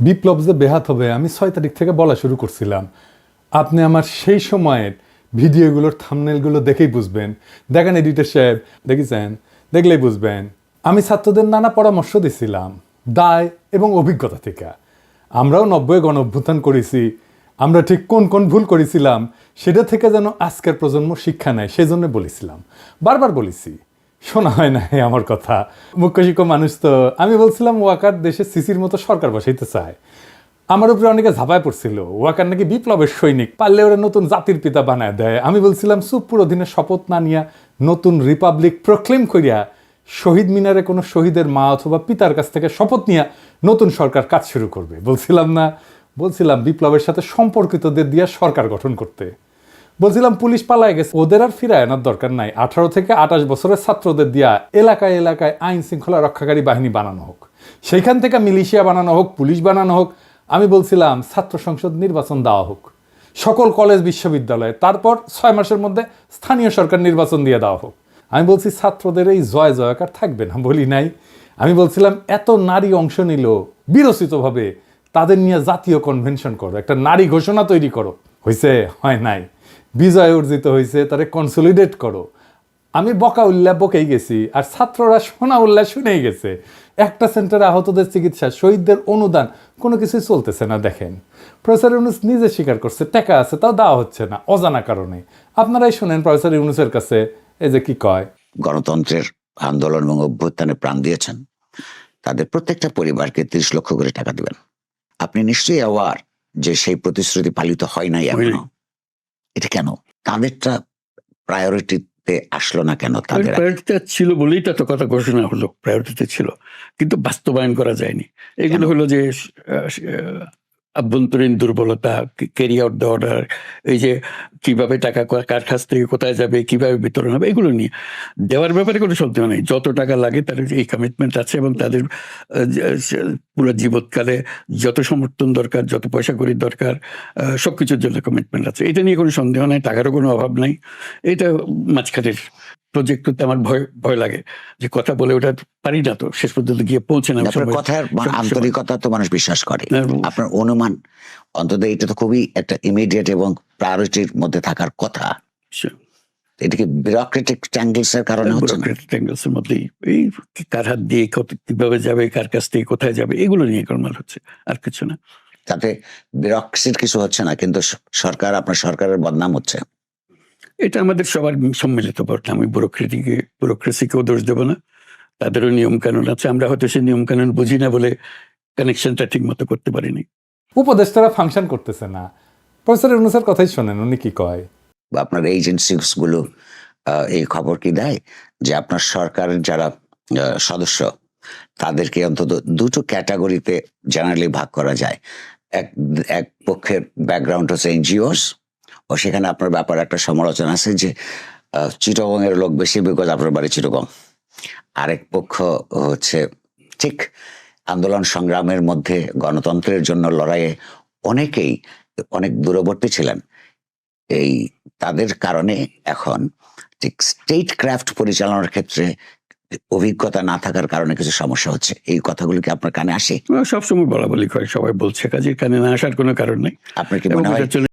বিপ্লব যে বেহাত হবে। আমি ছয় তারিখ থেকে বলা শুরু করছিলাম। আপনি আমার সেই সময়ের ভিডিওগুলোর থামনেলগুলো দেখেই বুঝবেন। দেখেন এডিটর সাহেব, দেখেছেন? দেখলেই বুঝবেন। আমি ছাত্রদের নানা পরামর্শ দিছিলাম, দায় এবং অভিজ্ঞতা থেকে। আমরাও নব্বই গণ অভ্যুত্থান করেছি। আমরা ঠিক কোন কোন ভুল করেছিলাম, সেটা থেকে যেন আজকের প্রজন্ম শিক্ষা নেয়, সেজন্য বলেছিলাম। বারবার বলেছি শোনা হয় না আমার কথা। মুখ্য শিক্ষক মানুষ তো, আমি বলছিলাম ওয়াকার দেশে সিসির মতো সরকার বসাইতে চায়। আমার উপরে অনেকে ঝাঁপায় পড়ছিল। ওয়াকার নাকি বিপ্লবের সৈনিক, পারলে ওরা নতুন জাতির পিতা বানায় দেয়। আমি বলছিলাম সুপুর অধীনে শপথ না নিয়া নতুন রিপাবলিক প্রক্লেম করিয়া শহীদ মিনারে কোনো শহীদের মা অথবা পিতার কাছ থেকে শপথ নিয়ে নতুন সরকার কাজ শুরু করবে। বলছিলাম না, বলছিলাম বিপ্লবের সাথে সম্পর্কিতদের দিয়ে সরকার গঠন করতে। বলছিলাম পুলিশ পালায় গেছে। ওদের আর ফিরায় আনার দরকার নাই। আঠারো থেকে আঠাশ বছরের ছাত্রদের দিয়া এলাকায় এলাকায় আইন শৃঙ্খলা রক্ষাকারী বাহিনী বানানো হোক। সেইখান থেকে মিলিশিয়া বানানো হোক, পুলিশ বানানো হোক, আমি বলছিলাম ছাত্র সংসদ নির্বাচন দেওয়া হোক। সকল কলেজ, বিশ্ববিদ্যালয়ে, তারপর ছয় মাসের মধ্যে স্থানীয় সরকার নির্বাচন দিয়ে দেওয়া হোক। আমি বলছি, ছাত্রদের এই জয় জয়কার থাকবে না বলি নাই। আমি বলছিলাম, এত নারী অংশ নিল, বিরচিতভাবে তাদের নিয়ে জাতীয় কনভেনশন করো, একটা নারী ঘোষণা তৈরি করো। হয়েছে হয় নাই। বিজয় অর্জিত হয়েছে তারে কনসলিডেট করো। আমি বকা উল্লাহ বকেই গেছি আর ছাত্ররা শোনা উল্লাহ শুনেই গেছে। একটা সেন্টারে আহতদের চিকিৎসা শহীদদের অনুদান কোনো কিছুই চলতেছে না দেখেন। প্রফেসর ইউনুস নিজে স্বীকার করছে টাকা আছে তাও দেওয়া হচ্ছে না অজানা কারণে। আপনারাই শোনেন প্রফেসর ইউনুসের কাছে এই যে কি কয়? গণতন্ত্রের আন্দোলন এবং অভ্যুত্থানে প্রাণ দিয়েছেন। তাদের প্রত্যেকটা পরিবারকে তিরিশ লক্ষ করে টাকা দিবেন। আপনি নিশ্চয়ই অ্যাওয়ার যে সেই প্রতিশ্রুতি পালিত হয় নাই এখনও। এটা কেন? তাদেরটা প্রায়োরিটিতে আসলো না কেন তাদের প্রায়োরিটিতে ছিল বলেই তো কথা ঘোষণা হলো প্রায়োরিটিতে ছিল। কিন্তু বাস্তবায়ন করা যায়নি। এগুলো হলো যে আভ্যন্তরীণ দুর্বলতা আউট দ্য অর্ডার এই যে কীভাবে টাকা কার কাছ থেকে কোথায় যাবে, কীভাবে বিতরণ হবে, এগুলো নিয়ে। দেওয়ার ব্যাপারে কোনো সন্দেহ নেই। যত টাকা লাগে তার এই কমিটমেন্ট আছে এবং তাদের পুরো জীবৎকালে যত সমর্থন দরকার, যত পয়সা করির দরকার সব কিছুর জন্য কমিটমেন্ট আছে। এটা নিয়ে কোনো সন্দেহ নাই, টাকারও কোনো অভাব নাই। এটা মাঝখানের প্রজেক্ট করতে আমার ভয় ভয় লাগে যে কথা বলে ওটা পারি না তো শেষ পর্যন্ত গিয়ে পৌঁছে না কথার আন্তরিকতা তো মানুষ বিশ্বাস করে। আপনার অনুমান অন্তত এটা তো খুবই একটা ইমিডিয়েট এবং প্রায়োরিটির মধ্যে থাকার কথা। এটা কি বিউরোক্রেটিক ট্যাঙ্গলস এর কারণে হচ্ছে bureaucratic এর মধ্যেই এই কার হাত দিয়ে কীভাবে যাবে কার কাছ থেকে কোথায় যাবে এগুলো নিয়ে গোলমাল হচ্ছে আর কিছু না। তাতে বিউরোক্রেসির কিছু হচ্ছে না কিন্তু সরকার আপনার সরকারের বদনাম হচ্ছে। এটা আমাদের সবার সম্মিলিত বর্তমান আমি ব্যুরোক্রেটিকে ব্যুরোক্রেসিকেও দোষ দেবো না। তাদেরও নিয়ম কানুন আছে। আমরা হয়তো সেই নিয়ম কানুন বুঝি না বলে কানেকশনটা ঠিক মতো করতে পারিনি। উপদেষ্টারা ফাংশন করতেছে না। প্রফেসর ইউনুসের কথাই শোনেন উনি কি কয়? বা আপনার এজেন্সিগুলো এই খবর কি দেয়? যে আপনার সরকারের যারা আহ, সদস্য তাদেরকে অন্তত দুটো ক্যাটাগরিতে জেনারেলি ভাগ করা যায়। এক এক পক্ষের ব্যাকগ্রাউন্ড হচ্ছে এনজিওস ও সেখানে আপনার ব্যাপারে একটা সমালোচনা আছে যে চিটগং এর লোক বেশি বিকজ আপনার বাড়ি চিটগং। আরেক পক্ষ হচ্ছে ঠিক আন্দোলন সংগ্রামের মধ্যে গণতন্ত্রের জন্য লড়াইয়ে অনেকেই অনেক দূরবর্তী ছিলেন। এই তাদের কারণে এখন ঠিক স্টেট ক্রাফট পরিচালনার ক্ষেত্রে অভিজ্ঞতা না থাকার কারণে কিছু সমস্যা হচ্ছে। এই কথাগুলো কি আপনার কানে আসে? সবসময় বলা বলি করে সবাই বলছে কাজের কানে না আসার কোনো কারণ নেই। আপনার কি মনে হয়?